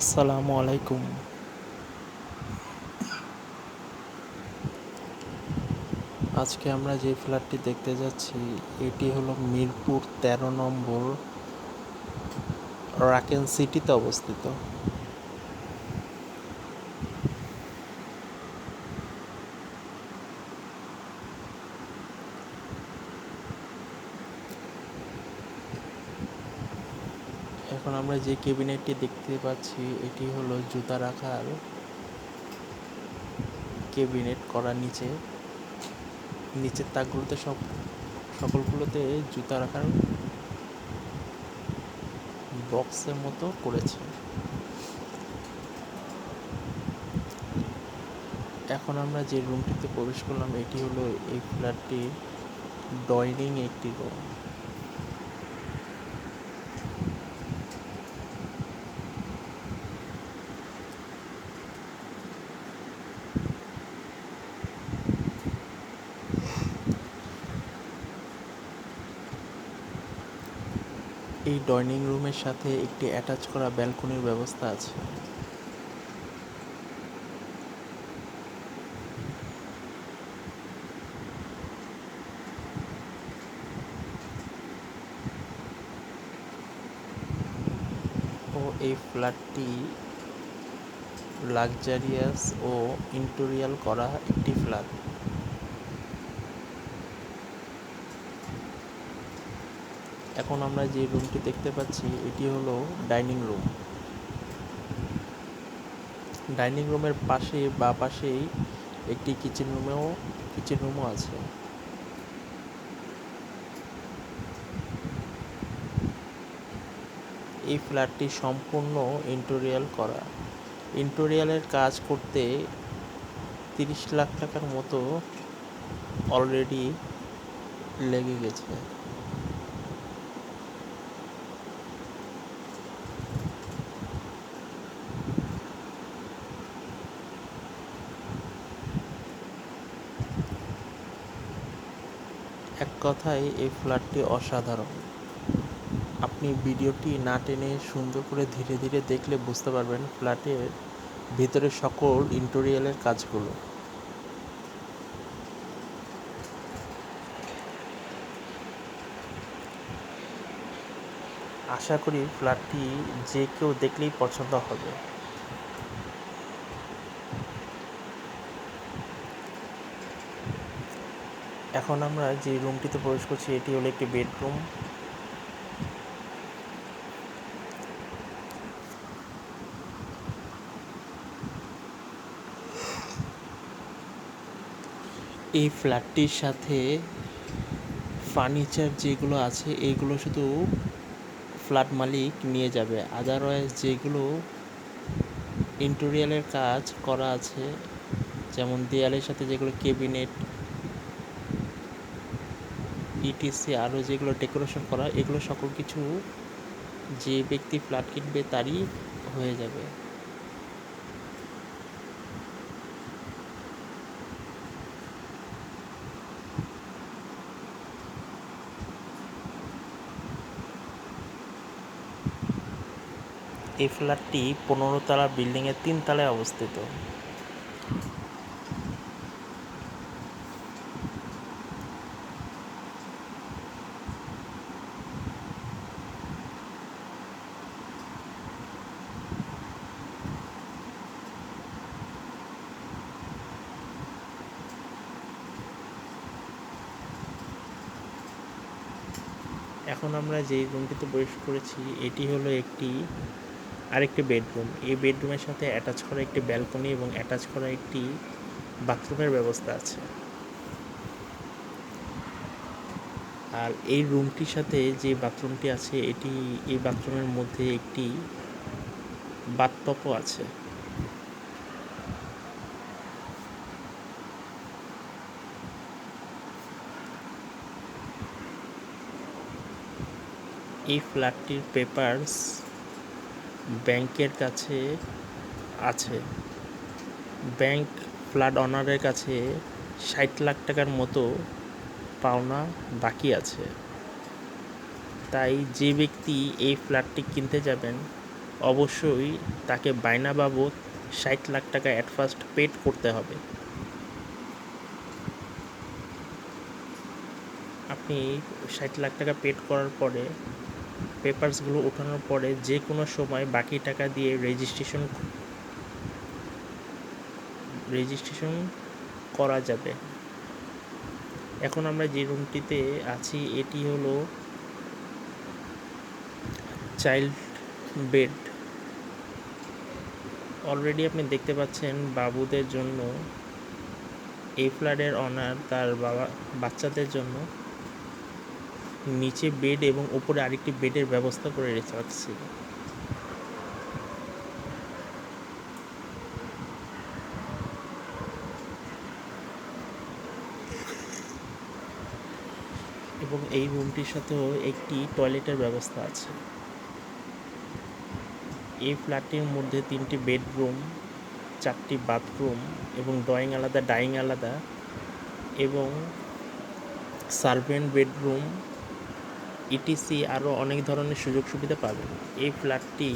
আসসালামু আলাইকুম। আজকে আমরা যে ফ্ল্যাটটি দেখতে যাচ্ছি, এটি হলো মিরপুর তেরো নম্বর রাকেন সিটিতে অবস্থিত। এখন আমরা যে ক্যাবিনেটটি দেখতে পাচ্ছি, এটি হলো জুতা রাখার ক্যাবিনেট করা নিচে। নিচের তাকগুলোতে সব, সকলগুলোতে জুতা রাখার বক্সের মতো করেছে। এখন আমরা যে রুমটিতে প্রবেশ করলাম, এটি হলো এই ফ্ল্যাটটির ডয়নিং একটি রুম। এই ডাইনিং রুমের সাথে একটি অ্যাটাচ করা ব্যালকনির ব্যবস্থা আছে। ও এই ফ্ল্যাটটি লাক্সারিয়াস ও ইন্টেরিয়াল করা একটি ফ্ল্যাট। এখন আমরা যে রুমটি দেখতে পাচ্ছি, এটি হলো ডাইনিং রুম। ডাইনিং রুমের পাশে বা পাশেই একটি কিচেন রুমেও, কিচেন রুমও আছে। এই ফ্ল্যাটটি সম্পূর্ণ ইন্টোরিয়াল করা। ইন্টেরিয়ালের কাজ করতে তিরিশ লাখ টাকার মতো অলরেডি লেগে গেছে। এক কথায় এই ফ্ল্যাটটি অসাধারণ। আপনি ভিডিওটি না টেনে সুন্দর করে ধীরে ধীরে দেখলে বুঝতে পারবেন ফ্ল্যাটের ভিতরে সকল ইন্টেরিয়ালের কাজগুলো। আশা করি ফ্ল্যাটটি যে কেউ দেখলেই পছন্দ হবে। এখন আমরা যে রুমটিতে প্রবেশ করছি, এটি হলো একটি বেডরুম এই ফ্ল্যাটটির সাথে ফার্নিচার যেগুলো আছে এইগুলো শুধু ফ্ল্যাট মালিক নিয়ে যাবে। আদারওয়াইজ যেগুলো ইন্টেরিয়ালের কাজ করা আছে, যেমন দেয়ালের সাথে যেগুলো কেবিনেট ইটিসি আরও যেগুলো ডেকোরেশন করা, এগুলো সকল কিছু যে ব্যক্তি ফ্ল্যাট কিনবে তারই হয়ে যাবে। এই ফ্ল্যাটটি পনেরো তলা বিল্ডিংয়ের তিন তলায় অবস্থিত। এখন আমরা যেই রুমটিতে প্রবেশ করেছি, এটি হলো একটি, আরেকটি বেডরুম এই বেডরুমের সাথে অ্যাটাচ করা একটি ব্যালকনি এবং অ্যাটাচ করা একটি বাথরুমের ব্যবস্থা আছে। আর এই রুমটির সাথে যে বাথরুমটি আছে, এটি, এই বাথরুমের মধ্যে একটি বাথটপও আছে। এই ফ্ল্যাটটির পেপারস ব্যাংকের কাছে আছে। ব্যাংক ফ্ল্যাট অনারের কাছে ষাট লাখ টাকার মতো পাওনা বাকি আছে। তাই যে ব্যক্তি এই ফ্ল্যাটটি কিনতে যাবেন, অবশ্যই তাকে বায়না বাবদ ষাট লাখ টাকা অ্যাট ফার্স্ট পেড করতে হবে। আপনি ষাট লাখ টাকা পেড করার পরে পেপারসগুলো ওঠানোর পরে যে কোনো সময় বাকি টাকা দিয়ে রেজিস্ট্রেশন রেজিস্ট্রেশন করা যাবে। এখন আমরা যে রুমটিতে আছি, এটি হলো চাইল্ড বেড। অলরেডি আপনি দেখতে পাচ্ছেন বাবুদের জন্য এই ফ্ল্যাটের অনার, তার বাবা, বাচ্চাদের জন্য। নিচে বেড এবং উপরে আরেকটি বেডের ব্যবস্থা করে রেখেছে এবং এই রুমটির সাথেও একটি টয়লেটের ব্যবস্থা আছে। এই ফ্ল্যাটটির মধ্যে তিনটি বেডরুম চারটি বাথরুম এবং ড্রয়িং আলাদা ডাইং আলাদা এবং সার্ভেন্ট বেডরুম ইটিসি আরও অনেক ধরনের সুযোগ সুবিধা পাবেন। এই ফ্ল্যাটটি